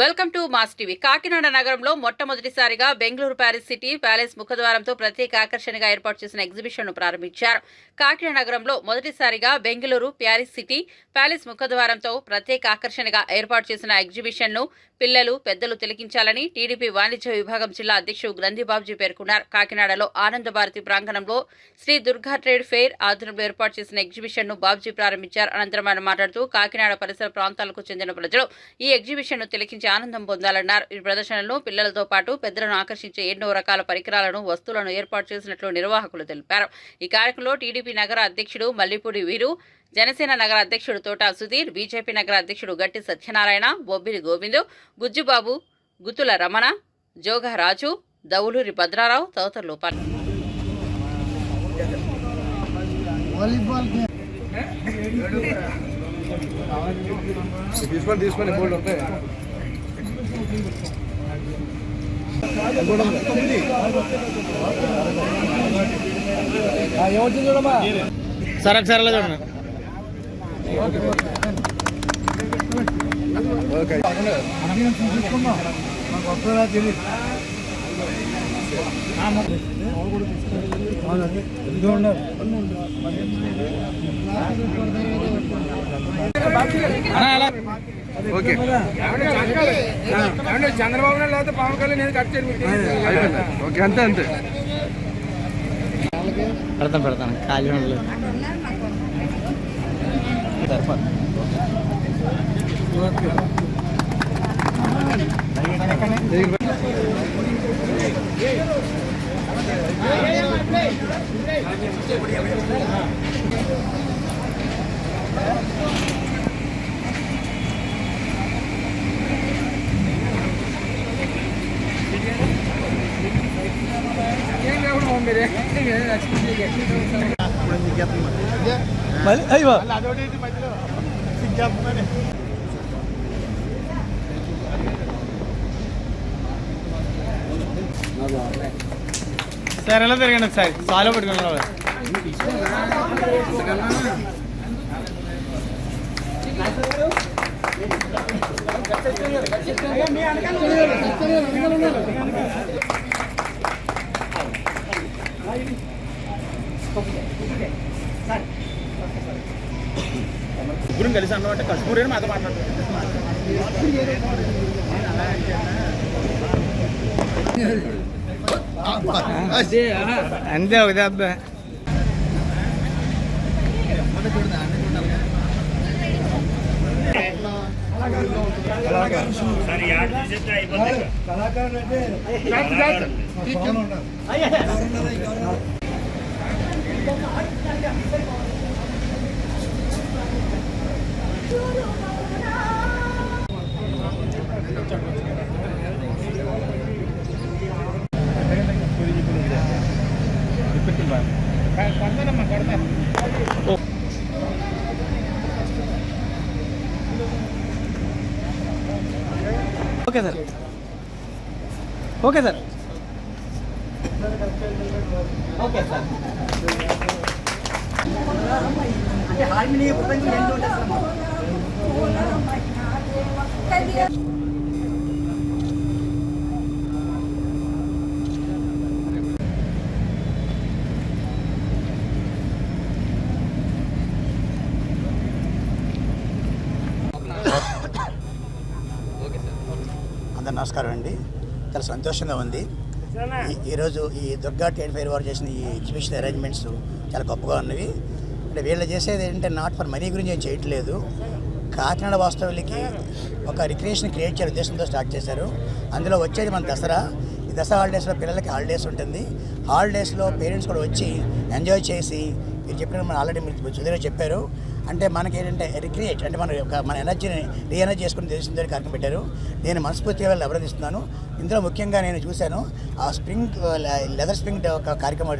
Welcome to Mass TV. Kakinada నగరంలో మొట్టమొదటిసారిగా Bengaluru Paris city palace ముఖద్వారంతో ప్రత్యేక ఆకర్షణగా ఏర్పాటు చేసిన ఎగ్జిబిషన్ను ప్రారంభించారు. కాకినాడ నగరంలో మొదటిసారిగా బెంగళూరు ప్యారిస్ సిటీ ప్యాలెస్ ముఖద్వారంతో ప్రత్యేక ఆకర్షణగా ఏర్పాటు చేసిన ఎగ్జిబిషన్ను పిల్లలు పెద్దలు తిలకించాలని టీడీపీ వాణిజ్య విభాగం జిల్లా అధ్యక్షుడు గ్రంథి బాబుజీ పేర్కొన్నారు. కాకినాడలో ఆనందభారతి ప్రాంగణంలో శ్రీ దుర్గా ట్రేడ్ ఫెయిర్ ఆధ్వర్యంలో ఏర్పాటు చేసిన ఎగ్జిబిషన్ను బాబుజీ ప్రారంభించారు. అనంతరం ఆయన మాట్లాడుతూ కాకినాడ పరిసర ప్రాంతాలకు చెందిన ప్రజలు ఈ ఎగ్జిబిషన్ను తిలకించారు. తిలకించి ఆనందం పొందాలన్నారు. ఈ ప్రదర్శనలో పిల్లలతో పాటు పెద్దలను ఆకర్షించే ఎన్నో రకాల పరికరాలను వస్తువులను ఏర్పాటు చేసినట్లు నిర్వాహకులు తెలిపారు. ఈ కార్యక్రమంలో టీడీపీ నగర అధ్యక్షుడు మల్లిపూడి వీరు జనసేన నగర అధ్యక్షుడు తోటా సుధీర్ బీజేపీ నగర అధ్యక్షుడు గట్టి సత్యనారాయణ బొబ్బిలి గోవిందు గుజ్జుబాబు గుత్తుల రమణ జోగరాజు దౌలూరి భద్రారావు తదితరులు పాల్గొన్నారు. సార్ ఒకసారి చూడండి ఓకే తీసుకున్నాం మాకు వస్తుందా తెలియదు అవునండి ఇదిగో ఉన్నారు ఓకే చంద్రబాబు నాయుడు లేకపోతే పవన్ కళ్యాణ్ నేను కట్ చేయను మీకు అయిపోయింది ఓకే అంతే అంతే పెడతాను పెడతాను ఖాళీ ఉండలేదు ఏం లేకుండా బాబు మీరే ఎక్స్పెక్ట్ చేయకండి. మళ్ళీ అయ్యో సార్ ఎలా తిరగండి ఒకసారి సాలో పెట్టుకున్నారు ముగ్గురం కలిసి అన్నమాట కష్టపూరి అని మాతో మాట్లాడుతున్నారు అంతే ఒకదే అబ్బా కళాకారులు అంటే okay sir. Okay sir. Okay sir. అంటే ఓకే సార్. అందరు నమస్కారం అండి. చాలా సంతోషంగా ఉంది. ఈరోజు ఈ దుర్గా ట్రేడ్ ఫెయిర్ వారు చేసిన ఈ ఎగ్జిబిషన్ అరేంజ్మెంట్స్ చాలా గొప్పగా ఉన్నవి. అంటే వీళ్ళు చేసేది ఏంటంటే నాట్ ఫర్ మనీ గురించి ఏం చేయట్లేదు. కాకినాడ వాస్తవులకి ఒక రిక్రియేషన్ క్రియేట్ చేయాలి ఉద్దేశంతో స్టార్ట్ చేశారు. అందులో వచ్చేది మన దసరా. ఈ దసరా హాలిడేస్లో పిల్లలకి హాలిడేస్ ఉంటుంది. హాలిడేస్లో పేరెంట్స్ కూడా వచ్చి ఎంజాయ్ చేసి మీరు చెప్పిన మనం ఆల్రెడీ మీరు సుధీర్ చెప్పారు. అంటే మనకి ఏంటంటే రిక్రియేట్ అంటే మన యొక్క మన ఎనర్జీని రీఎనర్జీ చేసుకుని తెలిసిన కార్యక్రమం పెట్టారు. నేను మనస్ఫూర్తిగా వెళ్ళి అభినందిస్తున్నాను ఇందులో ముఖ్యంగా నేను చూశాను ఆ స్ప్రింగ్ లెదర్ స్ప్రింగ్ ఒక కార్యక్రమం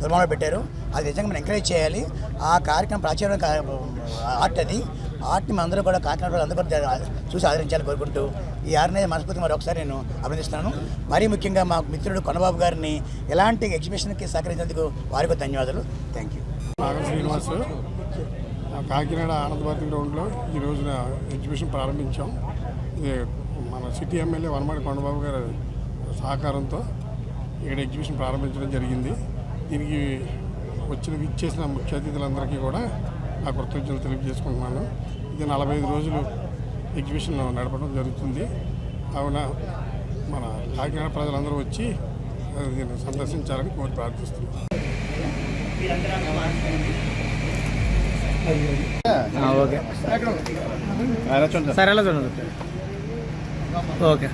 నిర్మాణం పెట్టారు. అది నిజంగా మనం ఎంకరేజ్ చేయాలి. ఆ కార్యక్రమం ప్రాచీన ఆర్ట్ అది. ఆర్ట్ని మన అందరూ కూడా కాకినాడ అందరూ చూసి ఆదరించాలని కోరుకుంటూ ఈ ఆర్నే మనస్ఫూర్తి మరి ఒకసారి నేను అభినందిస్తున్నాను. మరీ ముఖ్యంగా మా మిత్రుడు కొనబాబు గారిని ఎలాంటి ఎగ్జిబిషన్కి సహకరించినందుకు వారికి ధన్యవాదాలు. థ్యాంక్ యూ శ్రీనివాస్ కాకినాడ ఆనందభారతి గ్రౌండ్లో ఈ రోజున ఎగ్జిబిషన్ ప్రారంభించాం. ఇది మన సిటీ ఎమ్మెల్యే వనమాడి కొండబాబు గారి సహకారంతో ఇక్కడ ఎగ్జిబిషన్ ప్రారంభించడం జరిగింది. దీనికి వచ్చిన ఇచ్చేసిన ముఖ్య అతిథులందరికీ కూడా నా కృతజ్ఞతలు తెలియజేసుకుంటున్నాను. ఇది నలభై ఐదు రోజులు ఎగ్జిబిషన్ నడపడం జరుగుతుంది. కావున మన కాకినాడ ప్రజలందరూ వచ్చి దీన్ని సందర్శించాలని కోరి ప్రార్థిస్తున్నాను సరే ఎలా చూడండి. Okay.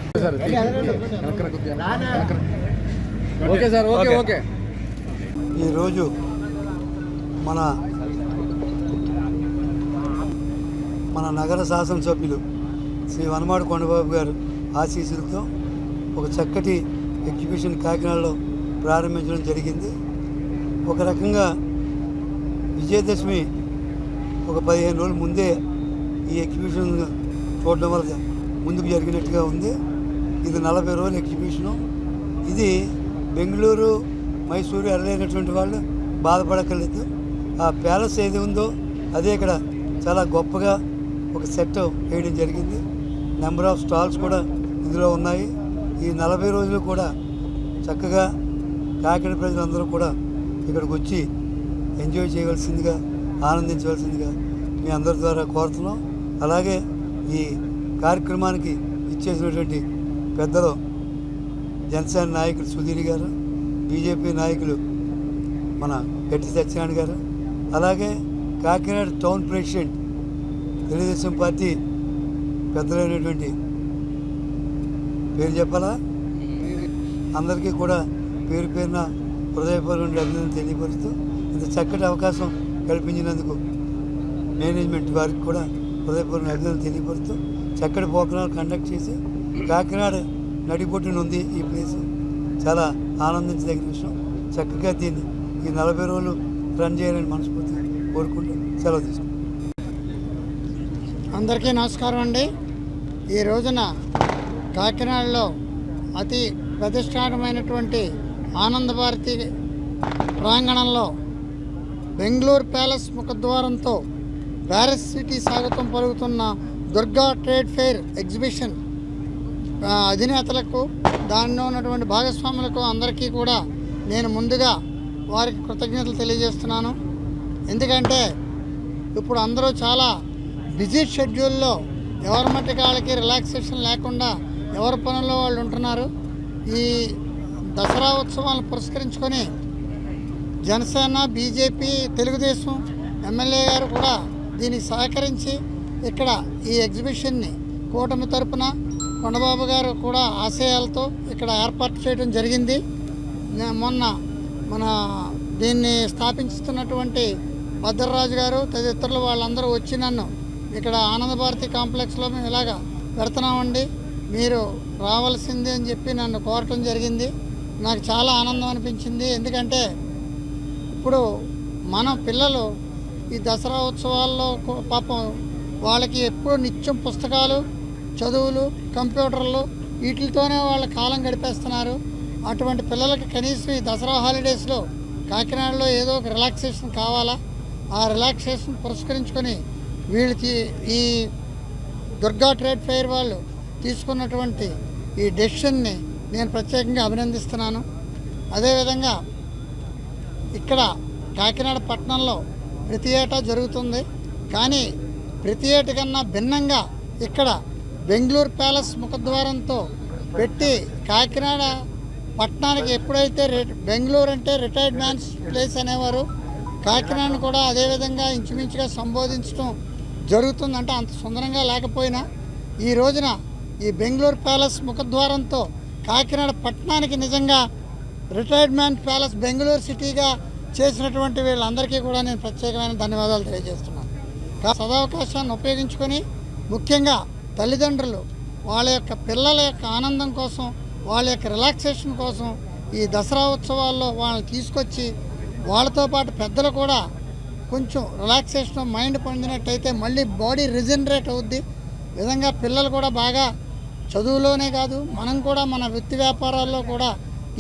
Okay sir okay. Okay. ఈరోజు మన మన నగర శాసనసభ్యులు శ్రీ వనమాడు కొండబాబు గారు ఆశీస్సులతో ఒక చక్కటి ఎగ్జిబిషన్ కాకినాడలో ప్రారంభించడం జరిగింది. ఒక రకంగా విజయదశమి ఒక పదిహేను రోజుల ముందే ఈ ఎగ్జిబిషన్ చూడడం వల్ల ముందుకు జరిగినట్టుగా ఉంది. ఇది నలభై రోజుల ఎగ్జిబిషను. ఇది బెంగళూరు మైసూరు వెళ్ళలేనటువంటి వాళ్ళు బాధపడక్కర్లేదు. ఆ ప్యాలెస్ ఏది ఉందో అదే ఇక్కడ చాలా గొప్పగా ఒక సెట్ వేయడం జరిగింది. నెంబర్ ఆఫ్ స్టాల్స్ కూడా ఇందులో ఉన్నాయి. ఈ నలభై రోజులు కూడా చక్కగా కాకినాడ ప్రజలందరూ కూడా ఇక్కడికి వచ్చి ఎంజాయ్ చేయవలసిందిగా ఆనందించవలసిందిగా మీ అందరి ద్వారా కోరుతున్నాం. అలాగే ఈ కార్యక్రమానికి ఇచ్చేసినటువంటి పెద్దలు జనసేన నాయకులు సుధీర్ గారు బీజేపీ నాయకులు మన గట్టి సత్యనారాయణ గారు అలాగే Kakinada town president Telugu Desam party పెద్దలైనటువంటి పేరు చెప్పాలా? అందరికీ కూడా పేరు పేరున హృదయపూర్వక అభినందన తెలియపరుస్తూ ఇంత చక్కటి అవకాశం కల్పించినందుకు మేనేజ్మెంట్ వారికి కూడా హృదయపూర్వక అభినందనలు తెలియపరుస్తూ చక్కటి పోకరాలు కండక్ట్ చేసి కాకినాడ నడిబొట్టున ఉంది ఈ ప్లేస్. చాలా ఆనందించదగిన విషయం. చక్కగా దీన్ని ఈ నలభై రోజులు రన్ చేయాలని మనస్ఫూర్తిగా కోరుకుంటూ సెలవు తీసుకుంటాం అందరికీ నమస్కారం అండి. ఈ రోజున కాకినాడలో అతి ప్రతిష్టానమైనటువంటి ఆనందభారతి ప్రాంగణంలో బెంగళూరు ప్యాలెస్ ముఖద్వారంతో ప్యారిస్ సిటీ స్వాగతం పలుకుతున్న దుర్గా ట్రేడ్ ఫెయిర్ ఎగ్జిబిషన్ అధినేతలకు దానిలో ఉన్నటువంటి భాగస్వాములకు అందరికీ కూడా నేను ముందుగా వారికి కృతజ్ఞతలు తెలియజేస్తున్నాను. ఎందుకంటే ఇప్పుడు అందరూ చాలా బిజీ షెడ్యూల్లో ఎవరి మట్టికి వాళ్ళకి రిలాక్సేషన్ లేకుండా ఎవరి పనుల్లో వాళ్ళు ఉంటున్నారు. ఈ దసరా ఉత్సవాలను పురస్కరించుకొని జనసేన బీజేపీ తెలుగుదేశం ఎమ్మెల్యే గారు కూడా దీనికి సహకరించి ఇక్కడ ఈ ఎగ్జిబిషన్ని కూటమి తరపున కొండబాబు గారు కూడా ఆశయాలతో ఇక్కడ ఏర్పాటు చేయడం జరిగింది. మొన్న మన దీన్ని స్థాపించుతున్నటువంటి భద్రరాజు గారు తదితరులు వాళ్ళందరూ వచ్చి నన్ను ఇక్కడ ఆనంద భారతి కాంప్లెక్స్లో మేము ఇలాగా పెడుతున్నామండి. మీరు రావాల్సింది అని చెప్పి నన్ను కోరటం జరిగింది. నాకు చాలా ఆనందం అనిపించింది. ఎందుకంటే ఇప్పుడు మన పిల్లలు ఈ దసరా ఉత్సవాల్లో పాపం వాళ్ళకి ఎప్పుడు నిత్యం పుస్తకాలు చదువులు కంప్యూటర్లు వీటితోనే వాళ్ళ కాలం గడిపేస్తున్నారు. అటువంటి పిల్లలకి కనీసం ఈ దసరా హాలిడేస్లో కాకినాడలో ఏదో ఒక రిలాక్సేషన్ కావాలా? ఆ రిలాక్సేషన్ పురస్కరించుకొని వీళ్ళకి ఈ దుర్గా ట్రేడ్ ఫెయిర్ వాళ్ళు తీసుకున్నటువంటి ఈ డెసిషన్ని నేను ప్రత్యేకంగా అభినందిస్తున్నాను. అదేవిధంగా ఇక్కడ కాకినాడ పట్టణంలో ప్రతి ఏటా జరుగుతుంది. కానీ ప్రతి ఏట కన్నా భిన్నంగా ఇక్కడ బెంగళూరు ప్యాలెస్ ముఖద్వారంతో పెట్టి కాకినాడ పట్టణానికి ఎప్పుడైతే రి- బెంగళూరు అంటే రిటైర్డ్ మ్యాన్స్ ప్లేస్ అనేవారు కాకినాడను కూడా అదేవిధంగా ఇంచుమించుగా సంబోధించడం జరుగుతుందంటే అంత సుందరంగా లేకపోయినా ఈ రోజున ఈ బెంగళూరు ప్యాలెస్ ముఖద్వారంతో కాకినాడ పట్టణానికి నిజంగా రిటైర్మెంట్ ప్యాలెస్ బెంగళూరు సిటీగా చేసినటువంటి వీళ్ళందరికీ కూడా నేను ప్రత్యేకమైన ధన్యవాదాలు తెలియజేస్తున్నాను. కా- సదవకాశాన్ని ఉపయోగించుకొని ముఖ్యంగా తల్లిదండ్రులు వాళ్ళ యొక్క పిల్లల యొక్క ఆనందం కోసం వాళ్ళ యొక్క రిలాక్సేషన్ కోసం ఈ దసరా ఉత్సవాల్లో వాళ్ళని తీసుకొచ్చి వాళ్ళతో పాటు పెద్దలు కూడా కొంచెం రిలాక్సేషన్ మైండ్ పొందినట్టయితే మళ్ళీ బాడీ రిజనరేట్ అవుద్ది. విధంగా పిల్లలు కూడా బాగా చదువులోనే కాదు మనం కూడా మన వృత్తి వ్యాపారాల్లో కూడా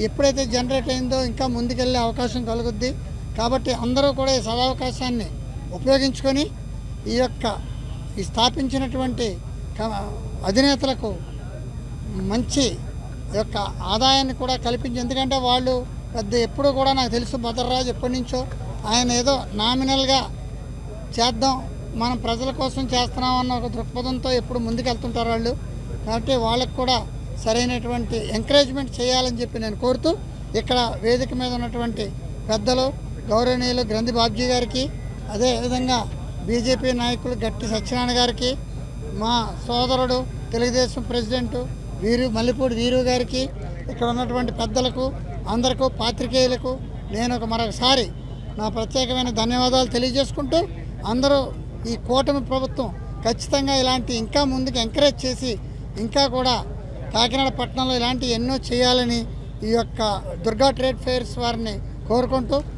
ఎప్పుడైతే జనరేట్ అయిందో ఇంకా ముందుకెళ్ళే అవకాశం కలుగుద్ది. కాబట్టి అందరూ కూడా ఈ సదావకాశాన్ని ఉపయోగించుకొని ఈ యొక్క ఈ స్థాపించినటువంటి అధినేతలకు మంచి యొక్క ఆదాయాన్ని కూడా కల్పించి ఎందుకంటే వాళ్ళు పెద్ద ఎప్పుడు కూడా నాకు తెలుసు భద్రరాజు ఎప్పటి నుంచో ఆయన ఏదో నామినల్గా చేద్దాం మనం ప్రజల కోసం చేస్తున్నాం అన్న ఒక దృక్పథంతో ఎప్పుడు ముందుకెళ్తుంటారు వాళ్ళు. కాబట్టి వాళ్ళకు కూడా సరైనటువంటి ఎంకరేజ్మెంట్ చేయాలని చెప్పి నేను కోరుతూ ఇక్కడ వేదిక మీద ఉన్నటువంటి పెద్దలు గౌరవనీయులు గ్రంథి బాబ్జీ గారికి అదేవిధంగా బీజేపీ నాయకులు గట్టి సత్యనారాయణ గారికి మా సోదరుడు తెలుగుదేశం ప్రెసిడెంట్ వీరు మల్లిపూడి వీరు గారికి ఇక్కడ ఉన్నటువంటి పెద్దలకు అందరికీ పాత్రికేయులకు నేను ఒక మరొకసారి నా ప్రత్యేకమైన ధన్యవాదాలు తెలియజేసుకుంటూ అందరూ ఈ కూటమి ప్రభుత్వం ఖచ్చితంగా ఇలాంటి ఇంకా ముందుకు ఎంకరేజ్ చేసి ఇంకా కూడా కాకినాడ పట్టణంలో ఇలాంటి ఎన్నో చేయాలని ఈ యొక్క దుర్గా ట్రేడ్ ఫెయిర్స్ వారిని కోరుకుంటూ